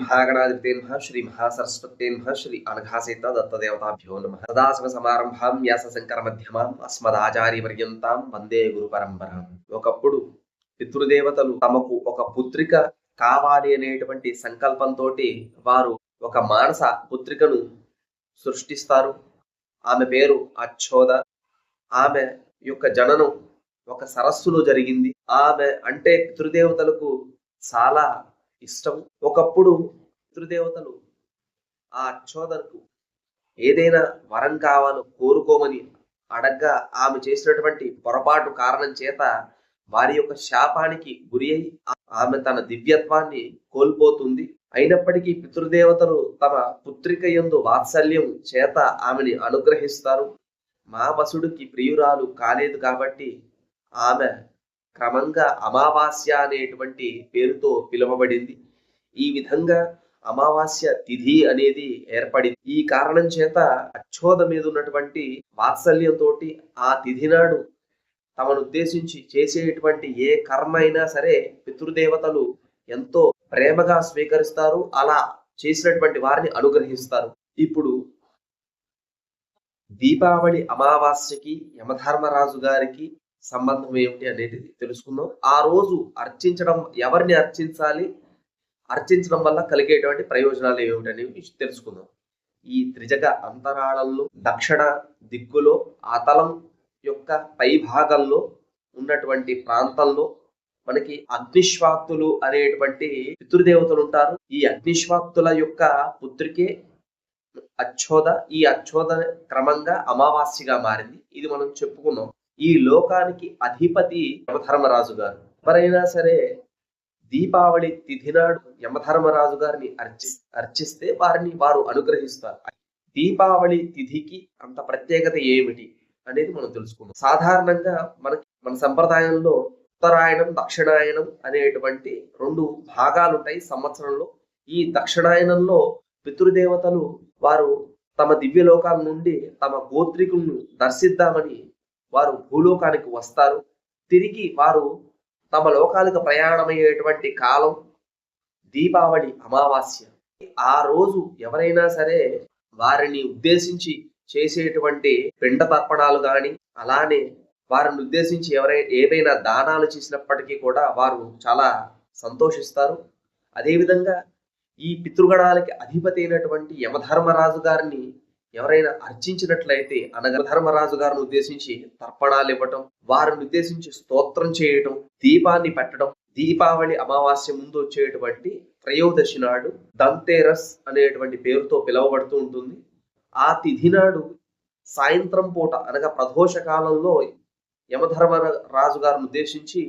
మహాగణాధిపతే నమ శ్రీ మహాసరస్వతే నమ శ్రీ అనఘాసేత దత్తదేవతాభ్యో నమ సదాశివ సమారంభాం వ్యాస శంకర మధ్యమాం అస్మదాచార్య పర్యంతాం వందే గురు పరంపరాం ఒకప్పుడు పితృదేవతలు తమకు ఒక పుత్రిక కావాలి అనేటువంటి సంకల్పంతో వారు ఒక మానస పుత్రికను సృష్టిస్తారు. ఆమె పేరు అచ్చోద ఆమె యొక్క జననం ఒక సరస్సులో జరిగింది. ఆమె అంటే పితృదేవతలకు చాలా ఇష్టం. ఒకప్పుడు పితృదేవతలు ఆ అచ్చోదకు ఏదైనా వరం కావాలో కోరుకోమని అడగ్గా ఆమె చేసినటువంటి పొరపాటు కారణం చేత వారి యొక్క శాపానికి గురి అయి ఆమె తన దివ్యత్వాన్ని కోల్పోతుంది. అయినప్పటికీ పితృదేవతలు తమ పుత్రిక యందు వాత్సల్యం చేత ఆమెని అనుగ్రహిస్తారు. మా వసుడికి ప్రియురాలు కాలేదు కాబట్టి ఆమె క్రమంగా అమావాస్య అనేటువంటి పేరుతో పిలువబడింది. ఈ విధంగా అమావాస్య తిథి అనేది ఏర్పడింది. ఈ కారణం చేత అచ్చోద మీద ఉన్నటువంటి వాత్సల్యంతో ఆ తిథి నాడు తమను ఉద్దేశించి చేసేటువంటి ఏ కర్మ అయినా సరే పితృదేవతలు ఎంతో ప్రేమగా స్వీకరిస్తారు. అలా చేసినటువంటి వారిని అనుగ్రహిస్తారు. ఇప్పుడు దీపావళి అమావాస్యకి యమధర్మరాజు గారికి సంబంధం ఏమిటి అనేది తెలుసుకుందాం. ఆ రోజు అర్చించడం ఎవరిని అర్చించాలి? అర్చించడం వల్ల కలిగేటువంటి ప్రయోజనాలు ఏమిటి అనేవి తెలుసుకుందాం. ఈ త్రిజగ అంతరాళంలో దక్షిణ దిక్కులో అతలం యొక్క పై భాగంలో ఉన్నటువంటి ప్రాంతంలో మనకి అగ్నిశ్వాత్తులు అనేటువంటి పితృదేవతలు ఉంటారు. ఈ అగ్నిశ్వాత్తుల యొక్క పుత్రికే అచ్చోద ఈ అచ్చోద క్రమంగా అమావాస్యగా మారింది. ఇది మనం చెప్పుకున్నాం. ఈ లోకానికి అధిపతి యమధర్మరాజు గారు. ఎవరైనా సరే దీపావళి తిథి నాడు యమధర్మరాజు గారిని అర్చి అర్చిస్తే వారిని వారు అనుగ్రహిస్తారు. దీపావళి తిథికి అంత ప్రత్యేకత ఏమిటి అనేది మనం తెలుసుకుందాం. సాధారణంగా మనకి మన సంప్రదాయంలో ఉత్తరాయణం దక్షిణాయనం అనేటువంటి రెండు భాగాలు ఉంటాయి సంవత్సరంలో. ఈ దక్షిణాయనంలో పితృదేవతలు వారు తమ దివ్యలోకాల నుండి తమ గోత్రికులను దర్శిద్దామని వారు భూలోకానికి వస్తారు. తిరిగి వారు తమ లోకాలకు ప్రయాణమయ్యేటువంటి కాలం దీపావళి అమావాస్య. ఆ రోజు ఎవరైనా సరే వారిని ఉద్దేశించి చేసేటువంటి పిండ తర్పణాలు గాని అలానే వారిని ఉద్దేశించి ఎవరై ఏవైనా దానాలు చేసినప్పటికీ కూడా వారు చాలా సంతోషిస్తారు. అదేవిధంగా ఈ పితృగణాలకి అధిపతి అయినటువంటి యమధర్మరాజు గారిని ఎవరైనా అర్చించినట్లయితే అనగా ధర్మరాజు గారిని ఉద్దేశించి తర్పణాలు ఇవ్వటం వారిని ఉద్దేశించి స్తోత్రం చేయటం దీపాన్ని పెట్టడం దీపావళి అమావాస్య ముందు వచ్చేటువంటి త్రయోదశి నాడు దంతేరస్ అనేటువంటి పేరుతో పిలువబడుతూ ఉంటుంది. ఆ తిథి నాడు సాయంత్రం పూట అనగా ప్రదోష కాలంలో యమధర్మ రాజు గారిని ఉద్దేశించి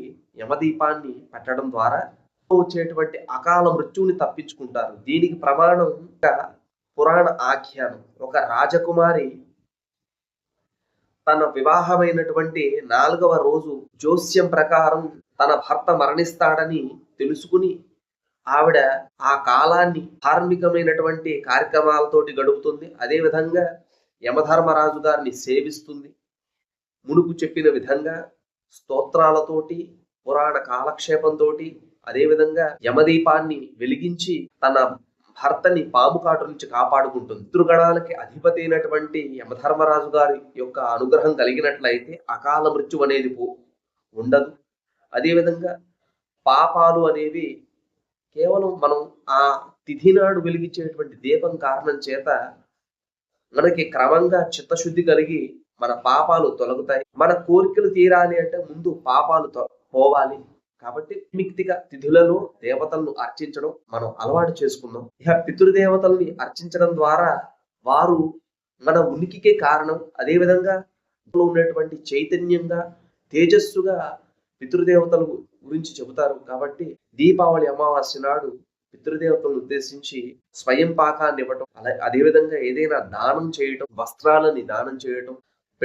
యమదీపాన్ని పెట్టడం ద్వారా వచ్చేటువంటి అకాల మృత్యువుని తప్పించుకుంటారు. దీనికి ప్రమాణం పురాణ ఆఖ్యానం. ఒక రాజకుమారి తన వివాహమైనటువంటి నాలుగవ రోజు జోస్యం ప్రకారం తన భర్త మరణిస్తాడని తెలుసుకుని ఆవిడ ఆ కాలాన్ని ధార్మికమైనటువంటి కార్యక్రమాలతోటి గడుపుతుంది. అదే విధంగా యమధర్మరాజు గారిని సేవిస్తుంది. మునుపు చెప్పిన విధంగా స్తోత్రాలతోటి పురాణ కాలక్షేపంతో అదేవిధంగా యమదీపాన్ని వెలిగించి తన భర్తని పాము కాటు నుంచి కాపాడుకుంటుంది. పితృగణాలకి అధిపతి అయినటువంటి యమధర్మరాజు గారి యొక్క అనుగ్రహం కలిగినట్లయితే అకాల మృత్యు అనేది ఉండదు. అదేవిధంగా పాపాలు అనేవి కేవలం మనం ఆ తిథి నాడు వెలిగించేటువంటి దీపం కారణం చేత మనకి క్రమంగా చిత్తశుద్ధి కలిగి మన పాపాలు తొలగుతాయి. మన కోరికలు తీరాలి అంటే ముందు పాపాలు పోవాలి. కాబట్టి మిక్తిక తిథులలో దేవతలను అర్చించడం మనం అలవాటు చేసుకుందాం. ఇక పితృదేవతల్ని అర్చించడం ద్వారా వారు మన ఉనికికే కారణం. అదేవిధంగా ఉన్నటువంటి చైతన్యంగా తేజస్సుగా పితృదేవతలు గురించి చెబుతారు. కాబట్టి దీపావళి అమావాస్య నాడు పితృదేవతలను ఉద్దేశించి స్వయం పాకాన్ని ఇవ్వటం అలా అదేవిధంగా ఏదైనా దానం చేయటం వస్త్రాలని దానం చేయటం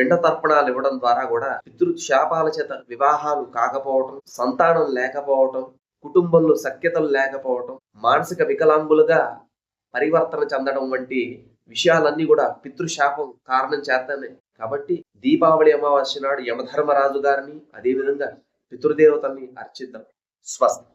పిండ తర్పణాలు ఇవ్వడం ద్వారా కూడా పితృ శాపాల చేత వివాహాలు కాకపోవటం సంతానం లేకపోవటం కుటుంబంలో సఖ్యతలు లేకపోవటం మానసిక వికలాంగులుగా పరివర్తన చెందడం వంటి విషయాలన్నీ కూడా పితృశాపం కారణం చేతనే. కాబట్టి దీపావళి అమావాస్య నాడు యమధర్మరాజు గారిని అదేవిధంగా పితృదేవతల్ని అర్చిద్దాం. స్వస్తి.